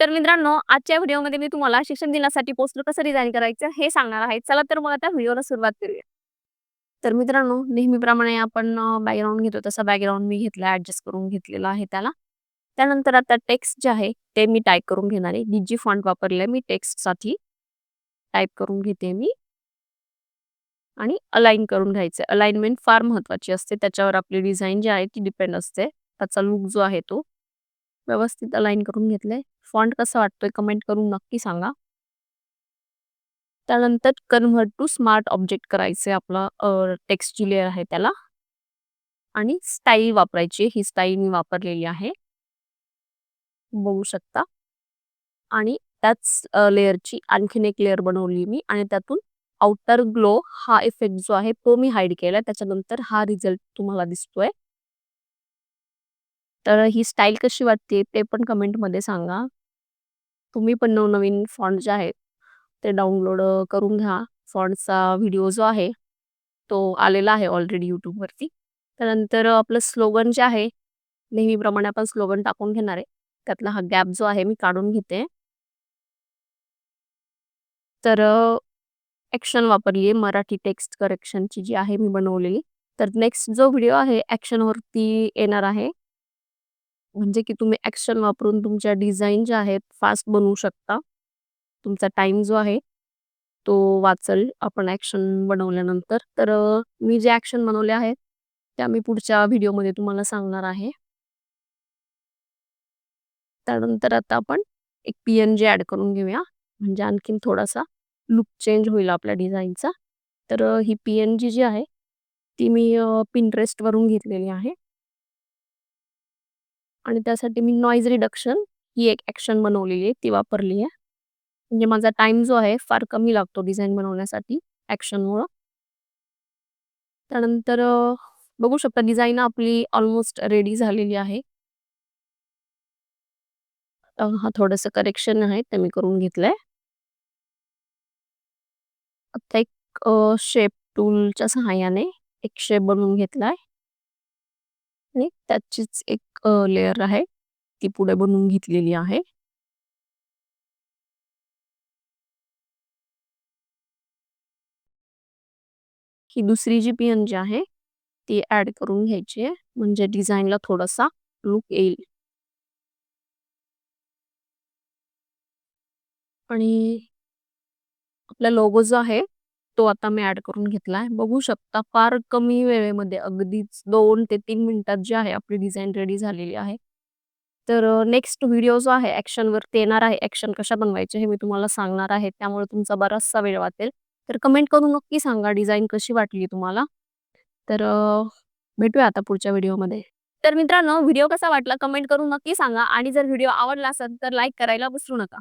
तर मित्रांनो, आजच्या व्हिडिओमध्ये मी तुम्हाला शिक्षण दिनासाठी पोस्टर कसं डिझाईन करायचं हे सांगणार आहे. चला तर मग आता व्हिडिओला सुरुवात करूया. तर मित्रांनो, नेहमीप्रमाणे आपण बॅकग्राऊंड घेतो तसा बॅकग्राऊंड मी घेतला ऍडजस्ट करून घेतलेला आहे त्याला. त्यानंतर आता टेक्स्ट जे आहे ते मी टाईप करून घेणार आहे. डिजी फॉन्ट वापरले मी टेक्स्टसाठी. टाईप करून घेते मी. आणि अलाइन करून घ्यायचं अलाइनमेंट फार महत्वाची असते. त्याच्यावर आपली डिझाईन जी आहे ती डिपेंड असते. त्याचा लुक जो आहे तो. व्यवस्थित अलाइन करून घेतलंय. फॉन्ट कसा वाटतोय कमेंट करून नक्की सांगा. त्यानंतर कन्व्हर्ट टू स्मार्ट ऑब्जेक्ट करायचंय आपला टेक्स्ट जी लेअर आहे त्याला. आणि स्टाईल वापरायची ही स्टाईल मी वापरलेली आहे. बघू शकता. आणि त्याच लेअरची आणखीन एक लेअर बनवली मी आणि त्यातून आउटर ग्लो हा इफेक्ट जो आहे तो मी हाईड केला त्याच्यानंतर हा रिझल्ट तुम्हाला दिसतोय. तर ही स्टाईल कशी वाटते ते पण कमेंटमध्ये सांगा. तुम्ही पण नवनवीन फॉन्ट जे आहेत ते डाउनलोड करून घ्या. फॉन्टचा व्हिडिओ जो आहे तो आलेला आहे ऑलरेडी यूट्यूबवरती त्यानंतर आपलं स्लोगन जे आहे नेहमीप्रमाणे आपण स्लोगन टाकून घेणार आहे. त्यातला हा गॅप जो आहे मी काढून घेते. तर ॲक्शन वापरली आहे मराठी टेक्स्ट करेक्शनची जी आहे मी बनवलेली. तर नेक्स्ट जो व्हिडिओ आहे ॲक्शनवरती येणार आहे. म्हणजे की तुम्ही ॲक्शन वापरून तुमच्या डिझाईन ज्या आहेत फास्ट बनवू शकता. तुमचा टाईम जो आहे तो वाचेल आपण ॲक्शन बनवल्यानंतर. तर अ, मी जे ॲक्शन बनवले आहेत त्या मी पुढच्या व्हिडिओमध्ये तुम्हाला सांगणार आहे. त्यानंतर आता आपण एक पी-एन-जी ॲड करून घेऊया. म्हणजे आणखीन थोडासा लूक चेंज होईल आपल्या डिझाईनचा तर अ, ही पी-एन-जी जी आहे ती मी अ, Pinterestवरून घेतलेली आहे. आणि त्यासाठी मी नॉईज रिडक्शन ही एक ॲक्शन बनवलेली आहे ती वापरली आहे. म्हणजे माझा टाईम जो आहे फार कमी लागतो डिझाईन बनवण्यासाठी ॲक्शनमुळं. त्यानंतर बघू शकता डिझाईन आपली ऑलमोस्ट रेडी झालेली आहे. हा थोडंसं करेक्शन आहे ते मी करून घेतलंय. आता एक शेप टूलच्या सहाय्याने एक शेप बनवून घेतलाय. आणि त्याचीच एक अ, लेयर आहे. ती पुढे बनवून घेतलेली आहे. ही दुसरी जी पी-एन-जी आहे ती ॲड करून घ्यायची आहे. म्हणजे डिझाईनला थोडासा लूक येईल. आणि आपला लोगो जो आहे तो आता मी ॲड करून घेतलाय. बघू शकता फार कमी वेळेमध्ये अगदीच 2 ते 3 मिनिटात जी आहे आपली डिझाईन रेडी झालेली आहे. तर अ, नेक्स्ट व्हिडिओ जो आहे ॲक्शनवरती येणार आहे. ॲक्शन कशा बनवायचे हे मी तुम्हाला सांगणार आहे. त्यामुळे तुमचा बराचसा वेळ वाचेल. तर कमेंट करून नक्की सांगा डिझाईन कशी वाटली तुम्हाला. तर अ, भेटूया आता पुढच्या व्हिडिओमध्ये. तर मित्रांनो व्हिडिओ कसा वाटला कमेंट करून नक्की सांगा आणि जर व्हिडिओ आवडला असेल तर लाईक करायला विसरू नका.